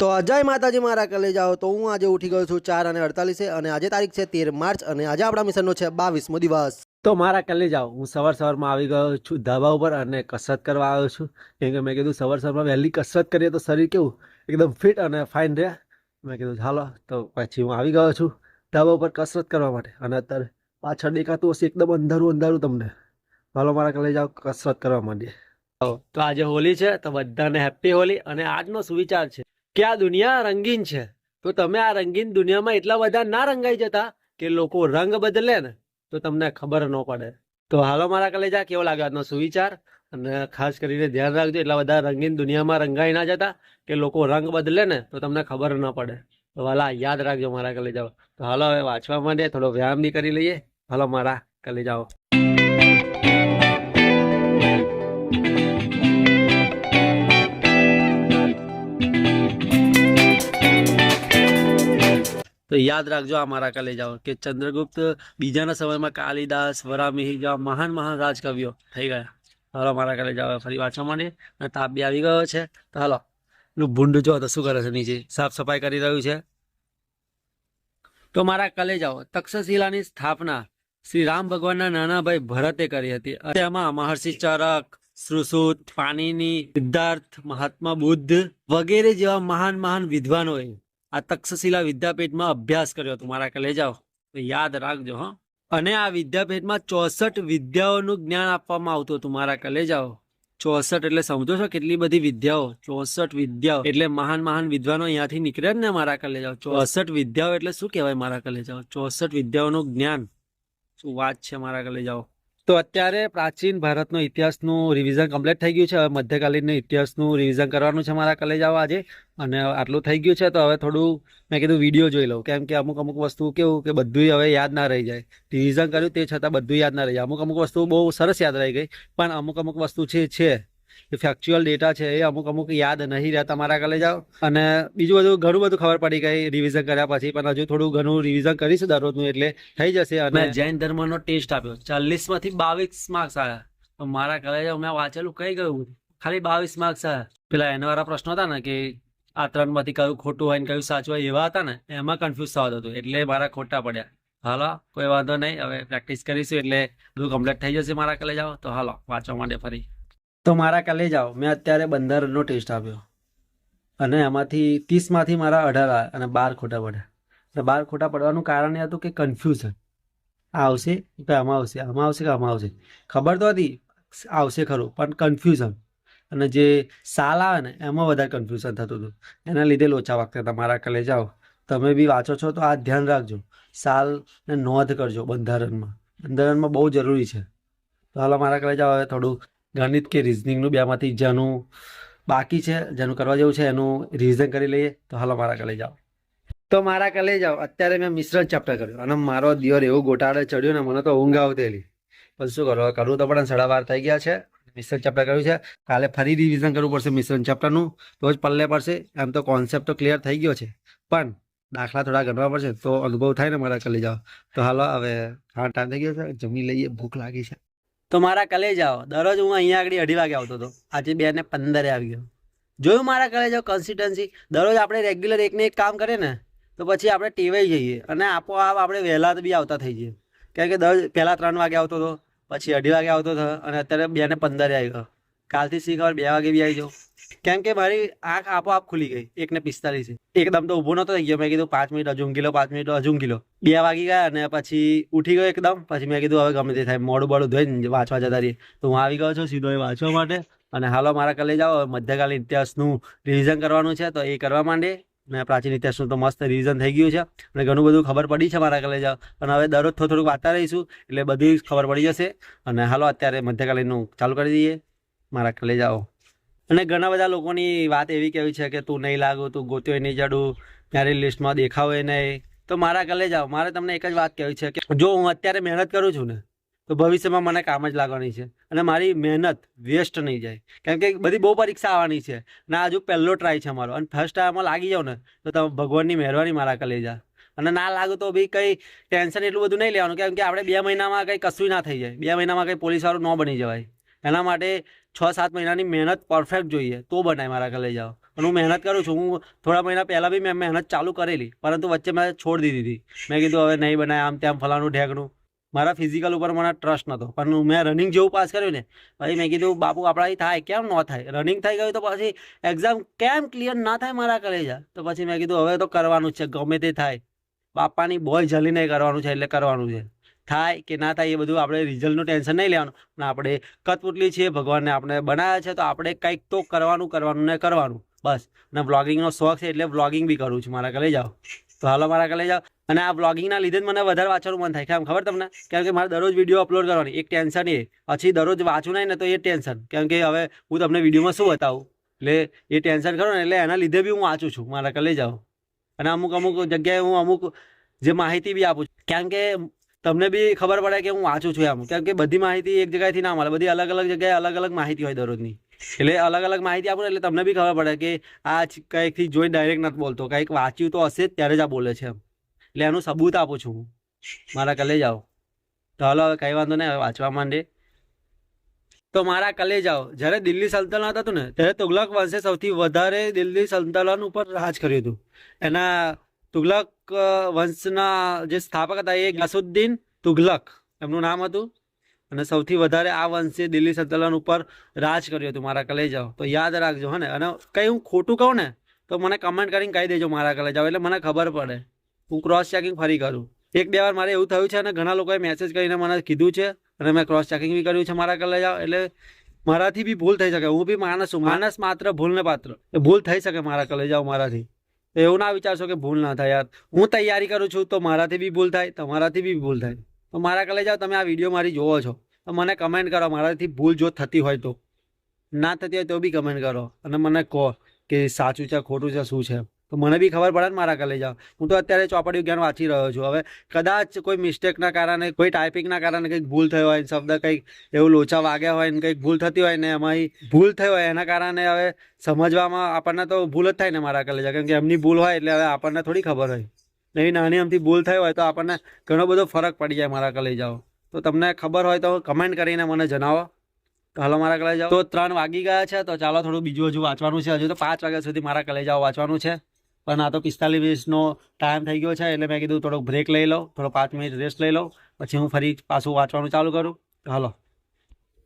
તો અજય માતાજી મારા કલે જાઓ તો હું આજે ઉઠી ગયો છું ચાર અને અડતાલીસે અને આજે તારીખ છે તેર માર્ચ અને આજે આપણા મિશનનો છે બાવીસમો દિવસ. તો મારા કલે જાઓ હું સવાર સવારમાં આવી ગયો છું ધાબા ઉપર અને કસરત કરવા આવ્યો છું. કેમ કે મેં કીધું સવાર સવારમાં વહેલી કસરત કરીએ તો શરીર કેવું? એકદમ ફિટ અને ફાઇન રહે. મેં કીધું ચાલો તો પછી હું આવી ગયો છું ધાબા ઉપર કસરત કરવા માટે અને અત્યારે પાછળ દેખાતું હશે એકદમ અંધારું અંધારું તમને. ચાલો મારા કલે જાઓ કસરત કરવા માંડીએ. તો આજે હોલી છે તો બધાને હેપી હોલી અને આજનો સુવિચાર છે. કે આ દુનિયા રંગીન છે? તો તમે આ રંગીન દુનિયામાં એટલા બધા ના રંગાઈ જતા કે લોકો રંગ બદલે ને, તો તમને ખબર ન પડે. તો હાલો મારા કલેજા, કેવો લાગે આજનો સુવિચાર? અને ખાસ કરીને ધ્યાન રાખજો, એટલા બધા રંગીન દુનિયામાં રંગાઈ ના જતા કે લોકો રંગ બદલે ને, તો તમને ખબર ન પડે. તો વાલા યાદ રાખજો મારા કલેજાઓ. તો હાલો હવે વાંચવા માટે થોડો વ્યાયામ બી કરી લઈએ. હાલો મારા કલેજાઓ. યાદ રાખજો આ મારા કાલે જાઓ, કે ચંદ્રગુપ્ત બીજાના સમયમાં કાલિદાસ વરામિહિર જેવા મહાન મહાન રાજકવિઓ થઈ ગયા. હાલો, મારા કાલે જાઓ ફરી વાંચવા માંડીએ અને તાપ બી આવી ગયો છે. તો હાલો પેલું ભૂંડ જો તો શું કરે છે નીચે? સાફ સફાઈ કરી રહ્યું છે. તો મારા કલે જાઓ, તક્ષશિલાની સ્થાપના શ્રી રામ ભગવાનના નાના ભાઈ ભરતે કરી હતી. તેમાં મહર્ષિ ચરક સુશ્રુત પાણીની સિદ્ધાર્થ, મહાત્મા બુદ્ધ વગેરે જેવા મહાન મહાન વિદ્વાનોએ આ તક્ષશિલા વિદ્યાપીઠમાં અભ્યાસ કર્યો હતો. મારા કલે જાઓ. તો યાદ રાખજો, હં. અને આ વિદ્યાપીઠમાં ચોસઠ વિદ્યાઓનું જ્ઞાન આપવામાં આવતું હતું. મારા કલે જાઓ. ચોસઠ એટલે સમજો છો કેટલી બધી વિદ્યાઓ? ચોસઠ વિદ્યાઓ. એટલે મહાન મહાન વિદ્વાનો અહીંયાથી નીકળ્યા જ ને મારા કલે જાઓ. ચોસઠ વિદ્યાઓ એટલે શું કહેવાય? મારા કલે જાઓ. ચોસઠ વિદ્યાઓનું જ્ઞાન. શું વાત છે? મારા કલે જાઓ. તો અત્યારે પ્રાચીન ભારતનો ઇતિહાસનું રિવિઝન કમ્પ્લીટ થઈ ગયું છે. હવે મધ્યકાલીન ઇતિહાસનું રિવિઝન કરવાનું છે મારા કલેજ આવવા આજે. અને આટલું થઈ ગયું છે તો હવે થોડું મેં કીધું વીડિયો જોઈ લઉં. કેમ કે અમુક અમુક વસ્તુ કેવું કે બધું હવે યાદ ના રહી જાય. રિવિઝન કર્યું તે છતાં બધું યાદ ના રહી જાય. અમુક અમુક વસ્તુ બહુ સરસ યાદ રહી ગઈ. પણ અમુક અમુક વસ્તુ છે છે. એ ફેક્ચ્યુઅલ ડેટા છે એ અમુક અમુક યાદ નહીં રહેતા મારા કલે જાઓ. અને બીજું બધું ઘણું બધું ખબર પડી ગઈ રિવિઝન કર્યા પછી, પણ હજુ થોડું ઘણું રિવિઝન કરીશું દરરોજનું એટલે થઈ જશે અને જૈન ધર્મનો ટેસ્ટ આપ્યો. ચાલીસમાંથી બાવીસ માર્ક્સ આવ્યા મારા કાલે મેં વાંચેલું, કઈ ગયું ખાલી બાવીસ માર્ક્સ આવ્યા પેલા એના વાળા પ્રશ્નો હતા ને કે આ ત્રણમાંથી કયું ખોટું હોય ને કયું સાચું હોય એવા હતા ને, એમાં કન્ફ્યુઝ થવા હતું. એટલે મારા ખોટા પડ્યા. હાલો, કોઈ વાંધો નહીં, હવે પ્રેક્ટિસ કરીશું એટલે બધું કમ્પ્લીટ થઈ જશે મારા કલે જાઓ. તો હાલો, વાંચવા માટે ફરી. તો મારા કલે જાઓ. મેં અત્યારે બંધારણનો ટેસ્ટ આપ્યો. અને એમાંથી ત્રીસમાંથી મારા અઢાર અને બાર ખોટા પડ્યા. અને બાર ખોટા પડવાનું કારણ એ હતું કે કન્ફ્યુઝન આ આવશે કે આમાં આવશે? આમાં આવશે કે આમાં આવશે? ખબર તો હતી. આવશે ખરું, પણ કન્ફ્યુઝન અને જે સાલ આવે ને, એમાં વધારે કન્ફ્યુઝન થતું હતું. એના લીધે લોચા વાગતા હતા. મારા કલે જાઓ. તમે બી વાંચો છો તો આ ધ્યાન રાખજો. સાલને નોંધ કરજો બંધારણમાં. બંધારણમાં બહુ જરૂરી છે. તો હાલ મારા કલે જાઓ. હવે થોડું ગણિત કે રિઝનિંગનું બેમાંથી જેનું બાકી છે, જેનું કરવા જેવું છે, એનું રિવિઝન કરી લઈએ, તો હાલો મારા કલે જાઓ. તો મારા કલે જાઓ. અત્યારે મેં મિશ્રણ ચેપ્ટર કર્યું. અને મારો દિયોર એવું ગોટાળે ચડ્યું ને, મને તો ઊંઘ આવતેલી. પણ શું કરો? કરવું તો પણ સાડા બાર થઈ ગયા છે. મિશ્રણ ચેપ્ટર કર્યું છે. કાલે ફરી રિવિઝન કરવું પડશે મિશ્રણ ચેપ્ટરનું તો જ પલ્લે પડશે. એમ તો કોન્સેપ્ટ તો ક્લિયર થઈ ગયો છે. પણ દાખલા થોડા ગણવા પડશે, તો અનુભવ થાય ને મારા કલે જાઓ. તો હાલો, હવે હા ટાઈમ થઈ ગયો છે. જમી લઈએ. ભૂખ લાગી છે. તો મારા કલે જાઓ દરરોજ હું અહીંયા આગળ અઢી વાગે આવતો હતો. આજે બે ને પંદરે આવી ગયો. જોયું મારા કલે જાઓ કન્સિસ્ટન્સી દરરોજ આપણે રેગ્યુલર એકને એક કામ કરીએ ને, તો પછી આપણે ટેવાઈ જઈએ અને આપોઆપ આપણે વહેલા બી આવતા થઈ જઈએ. કારણ કે દર પહેલાં ત્રણ વાગે આવતો હતો, પછી અઢી વાગે આવતો હતો અને અત્યારે બે ને પંદરે આવી ગયો. કાલથી શીખવાર બે વાગે બી આવી જાઉં. કેમ કે મારી આંખ આપોઆપ ખુલી ગઈ એક ને પિસ્તાલીસ એકદમ તો ઊભો નતો થઈ ગયો. મેં કીધું પાંચ મિનિટ, હજુ ઊંઘી લો, પાંચ મિનિટ, હજુ ઊંઘી લો. બે વાગી ગયા અને પછી ઉઠી ગયો એકદમ. પછી મેં કીધું, હવે ગમે તે થાય, મોડું બોડું ધોઈને વાંચવા જતા રહીએ. તો હું આવી ગયો છું સીધો એ વાંચવા માટે. અને હાલો, મારા કલે જાઓ. મધ્યકાલીન ઇતિહાસનું રિવિઝન કરવાનું છે, તો એ કરવા માંડે. મેં પ્રાચીન ઇતિહાસનું તો મસ્ત રિવિઝન થઈ ગયું છે. અને ઘણું બધું ખબર પડી છે મારા કલે જાઓ. અને હવે દરરોજ થોડું થોડુંક વાંચતા રહીશું, એટલે બધી ખબર પડી જશે. અને હાલો, અત્યારે મધ્યકાલીનનું ચાલુ કરી દઈએ. મારા કલે જાઓ. અને ઘણા બધા લોકોની વાત એવી કહેવી છે કે તું નહીં લાગુ, તું ગોત્યો નહીં જડું મારી લિસ્ટમાં દેખાવ નહીં. તો મારા ગલે જાઓ. મારે તમને એક જ વાત કહેવી છે કે જો હું અત્યારે મહેનત કરું છું ને, તો ભવિષ્યમાં મને કામ જ લાગવાની છે અને મારી મહેનત વેસ્ટ નહીં જાય. કેમ કે બધી બહુ પરીક્ષા આવવાની છે. અને હજુ પહેલો ટ્રાય છે મારો. અને ફર્સ્ટ ટાઈમમાં લાગી જાઓ ને, તો તમે ભગવાનની મહેરબાની મારા કલે જા અને ના લાગુ તો બી કંઈ ટેન્શન એટલું બધું નહીં લેવાનું. કેમ કે આપણે બે મહિનામાં કંઈ કશું ના થઈ જાય. બે મહિનામાં કંઈ પોલીસવાળું ન બની જવાય. એના માટે છ સાત મહિનાની મહેનત પરફેક્ટ જોઈએ, તો બનાય મારા ઘરે જાઓ. અને હું મહેનત કરું છું, હું થોડા મહિના પહેલાં બી મેં મહેનત ચાલુ કરેલી, પરંતુ વચ્ચે મેં છોડી દીધી હતી. મેં કીધું, હવે નહીં બનાય આમ તેમ ફલાણું ઢેકણું. મારા ફિઝિકલ ઉપર મને ટ્રસ્ટ નહોતો પણ મેં રનિંગ જેવું પાસ કર્યું ને, પછી મેં કીધું, બાપુ આપણાથી થાય, કેમ ન થાય? રનિંગ થઈ ગયું તો પછી એક્ઝામ કેમ ક્લિયર ના થાય મારા કલેજા તો પછી મેં કીધું, હવે તો કરવાનું જ છે, ગમે તે થાય. બાપાની બોય જલીને કરવાનું છે, એટલે કરવાનું છે. થાય કે ના થાય એ બધું આપણે રિઝલ્ટનું ટેન્શન નહીં લેવાનું. પણ આપણે કતપુતલી છીએ, ભગવાનને આપણે બનાવ્યા છે, તો આપણે કંઈક તો કરવાનું કરવાનું ને કરવાનું. બસ. અને બ્લોગિંગનો શોખ છે એટલે બ્લોગિંગ બી કરું છું. મારા કલે જાઓ. તો હાલો મારા કલે જાઓ. અને આ બ્લોગિંગના લીધે જ મને વધારે વાંચવાનું મન થાય. કેમ? ખબર તમને? કેમ કે મારે દરરોજ વીડિયો અપલોડ કરવાની. એક ટેન્શન એ. પછી દરરોજ વાંચું નહીં ને તો એ ટેન્શન કેમ કે હવે હું તમને વિડીયોમાં શું બતાવું? એટલે એ ટેન્શન કરો ને, એટલે એના લીધે બી હું વાંચું છું. મારા કલે જાઓ. અને અમુક અમુક જગ્યાએ હું અમુક જે માહિતી બી આપું છું. કેમ કે તમને બી ખબર પડે કે હું વાંચું છું એમ. કેમ કે બધી માહિતી એક જગ્યાએથી ના મળે. બધી અલગ અલગ જગ્યાએ અલગ અલગ માહિતી હોય દરરોજની. એટલે અલગ અલગ માહિતી આપો એટલે તમને બી ખબર પડે કે આ કંઈકથી જોઈ ડાયરેક્ટ નથી બોલતો. કંઈક વાંચ્યું તો હશે જ, ત્યારે જ આ બોલે છે એમ. એટલે એનું સબૂત આપું છું હું. મારા કલે જાઓ તો હાલો હવે કંઈ વાંધો નહીં, હવે વાંચવા માંડે. તો મારા કલે જાઓ જ્યારે દિલ્હી સલ્તનત હતું ને, ત્યારે તુગલક વંશે સૌથી વધારે દિલ્હી સલ્તનત ઉપર રાજ કર્યું હતું. એના તુગલક વંશના જે સ્થાપક હતા એ ગસુદ્દીન તુગલક. એમનું નામ હતું. અને સૌથી વધારે આ વંશે દિલ્હી સલ્તનત ઉપર રાજ કર્યું હતું મારા કલે જાઓ તો યાદ રાખજો હને અને કંઈ હું ખોટું કહું ને, તો મને કમેન્ટ કરીને કહી દેજો મારા કલે જાઓ એટલે મને ખબર પડે. હું ક્રોસ ચેકિંગ ફરી કરું. એક બે વાર મારે એવું થયું છે અને ઘણા લોકોએ મેસેજ કરીને મને કીધું છે અને મેં ક્રોસ ચેકિંગ બી કર્યું છે મારા કલે જાઓ એટલે મારાથી બી ભૂલ થઈ શકે. હું બી માણસ છું. માણસ માત્ર ભૂલને પાત્ર. એ ભૂલ થઈ શકે મારા કલે જાઓ મારાથી. એવું ના વિચારશો કે ભૂલ ના થાય યાર. હું તૈયારી કરું છું તો મારાથી બી ભૂલ થાય, તમારાથી બી ભૂલ થાય. તો મારા કલે જાઓ, તમે આ વીડિયો મારી જોવો છો. તો મને કમેન્ટ કરો, મારાથી ભૂલ જો થતી હોય તો. ના થતી હોય તો બી કમેન્ટ કરો અને મને કહો કે સાચું છે, ખોટું છે, શું છે. તો મને બી ખબર પડે ને મારા કલે જાઓ. હું તો અત્યારે ચોપડી જ્ઞાન વાંચી રહ્યો છું. હવે કદાચ કોઈ મિસ્ટેકના કારણે, કોઈ ટાઈપિંગના કારણે કંઈક ભૂલ થઈ હોય શબ્દ કંઈક એવું લોચા વાગ્યા હોય ને કંઈક ભૂલ થતી હોય ને એમાં ભૂલ થઈ હોય, એના કારણે હવે સમજવામાં આપણને તો ભૂલ જ થાય ને મારા કલે જાઓ. કેમ કે એમની ભૂલ હોય એટલે હવે આપણને થોડી ખબર હોય. એવી નાની અમથી ભૂલ થઈ હોય તો આપણને ઘણો બધો ફરક પડી જાય મારા કલે જાઓ. તો તમને ખબર હોય તો કમેન્ટ કરીને મને જણાવો. હાલો મારા કલે જાઓ. તો ત્રણ વાગી ગયા છે, તો ચાલો થોડું બીજું હજુ વાંચવાનું છે. હજુ તો પાંચ વાગ્યા સુધી મારા કલે જાઓ વાંચવાનું છે. પણ આ તો પિસ્તાલીસ મિનિટનો ટાઈમ થઈ ગયો છે, એટલે મેં કીધું થોડોક બ્રેક લઈ લઉં, થોડો પાંચ મિનિટ રેસ્ટ લઈ લઉં, પછી હું ફરી પાછું વાંચવાનું ચાલુ કરું. હાલો.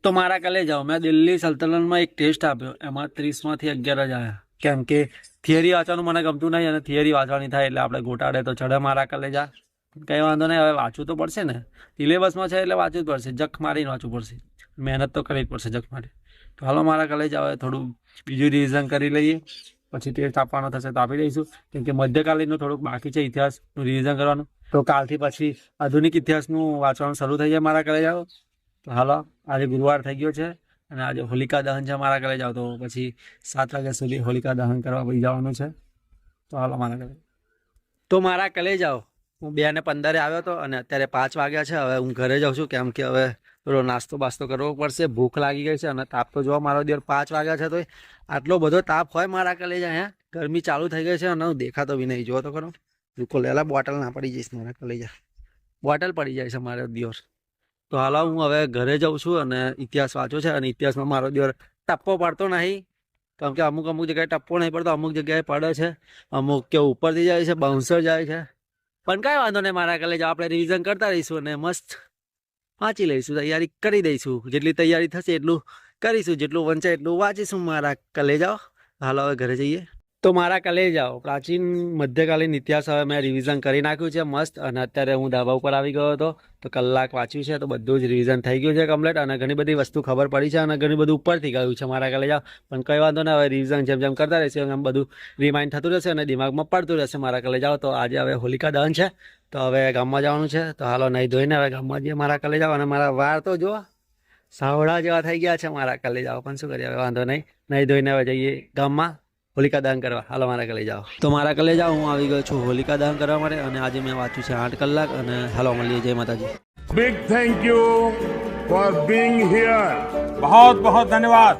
તો મારા કલે જાઓ, મેં દિલ્હી સલ્તનતમાં એક ટેસ્ટ આપ્યો, એમાં ત્રીસમાંથી અગિયાર જ આવ્યા કેમ કે થિયરી વાંચવાનું મને ગમતું નહીં અને થિયરી વાંચવાની થાય એટલે આપણે ગોટાડે તો ચડે મારા કલે જા. કંઈ વાંધો નહીં, હવે વાંચવું તો પડશે ને. સિલેબસમાં છે એટલે વાંચવું જ પડશે, જખ મારીને વાંચવું પડશે. મહેનત તો કરવી જ પડશે જખ મારી. તો હાલો મારા કલે જાઓ, હવે થોડું બીજું રિવિઝન કરી લઈએ. પછી ટેસ્ટ આપવાનો થશે તો આપી દઈશું. કેમ કે મધ્યકાલીનનું થોડુંક બાકી છે ઇતિહાસનું રિવિઝન કરવાનું. તો કાલથી પછી આધુનિક ઇતિહાસનું વાંચવાનું શરૂ થઈ જાય મારા ઘરે જાઓ તો હાલો, આજે ગુરુવાર થઈ ગયો છે અને આજે હોલિકા દહન છે મારા ઘરે જાઓ તો પછી સાત વાગ્યા સુધી હોલિકા દહન કરવા પછી જવાનું છે. તો હાલો મારા ઘરે તો મારા કલે જાઓ હું બે ને પંદરે આવ્યો હતો અને અત્યારે પાંચ વાગ્યા છે. હવે હું ઘરે જાઉં છું. કેમ કે હવે થોડો નાસ્તો બાસ્તો કરવો પડશે, ભૂખ લાગી ગઈ છે અને તાપ તો જોવા, મારો દિવસ પાંચ વાગ્યા છે તો આટલો બધો તાપ હોય મારા કલેજા હે? ગરમી ચાલુ થઈ ગઈ છે અને હું દેખાતો બી નહીં, જોવો તો ખરો. રૂકો લેલા બોટલ ના પડી જઈશ મારા કલેજા બોટલ પડી જાય છે મારો દિવસ તો હાલ, હું હવે ઘરે જાઉં છું અને ઇતિહાસ વાંચો છે અને ઇતિહાસમાં મારો દિવસ ટપ્પો પડતો નહીં. કારણ કે અમુક અમુક જગ્યાએ ટપ્પો નહીં પડતો, અમુક જગ્યાએ પડે છે. અમુક કે ઉપરથી જાય છે બાઉન્સર જાય છે. પણ કાંઈ વાંધો નહીં, મારા કલેજા આપણે રિવિઝન કરતા રહીશું અને મસ્ત વાંચી લઈશું, તૈયારી કરી દઈશું. જેટલી તૈયારી થશે એટલું કરીશું, જેટલું વંચાય એટલું વાંચીશું. મારા કલેજાઓ હાલો, હવે ઘરે જઈએ. તો મારા કલેજાઓ પ્રાચીન, મધ્યકાલીન ઇતિહાસ હવે મેં રિવિઝન કરી નાખ્યું છે, મસ્ત. અને અત્યારે હું ધાબા ઉપર આવી ગયો હતો. તો કલાક વાંચ્યું છે, તો બધું જ રિવિઝન થઈ ગયું છે કમ્પ્લેટ અને ઘણી બધી વસ્તુ ખબર પડી છે અને ઘણી બધું ઉપરથી ગયું છે મારા કલેજાઓ પણ કંઈ વાંધો ને, હવે રિવિઝન જેમ જેમ કરતા રહેશે, એમ બધું રિમાઇન્ડ થતું રહેશે અને દિમાગમાં પડતું રહેશે મારા કલેજાઓ તો આજે હવે હોલિકા દહન છે. તો હવે ગામમાં જવાનું છે. તો હાલો નહીં ધોઈને હવે ગામમાં જઈએ મારા કલે જાઓ. અને મારા વાર તો જો સાવડા જેવા થઈ ગયા છે મારા કલે જાઓ. પણ શું કરીએ હવે વાંધો નહીં નહીં ધોઈને હવે જઈએ ગામમાં હોલિકા દહન કરવા. હાલો મારા કલે જાઓ. તો મારા કલે જાઓ હું આવી ગયો છું હોલિકા દહન કરવા માટે. અને આજે મેં વાંચ્યું છે આઠ કલાક. અને હાલો મળીએ. જય માતાજી. Big thank you for being here બહુ બહુ ધન્યવાદ.